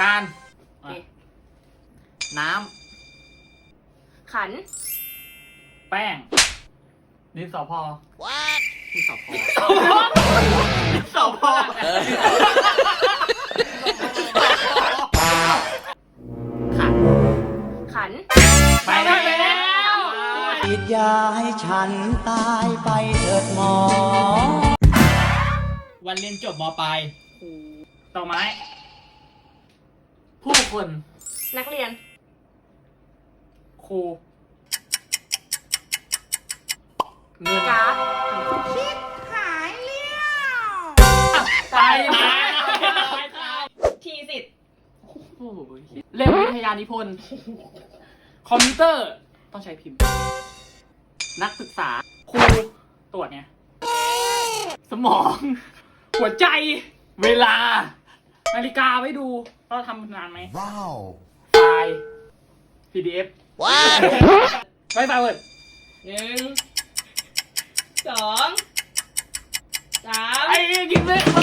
การโอเคน้ขันำแป้งดินสอพอที่สอบพอดินสอพอขันขัน ไปแล้วฉีดยาให้ฉันตายไปเถิดหมอ วันเรียนจบมปลายต่อไม้ผู้ คน นักเรียน ครู เงินการ์ดไปนะทีสิทธิ์โอ้โหเล่มวิทยานิพนธ์ คอมพิวเตอร์ ต้องใช้พิมพ์ นักศึกษา ครู ตรวจเนี่ยสมอง หัวใจ เวลา นาฬิกาไว้ดู ว่าทำนานไหมว้าวไฟล์ PDF ว้าวไว้ไฟเวิร์ดหนึ่งสองสามไอ้กินเลย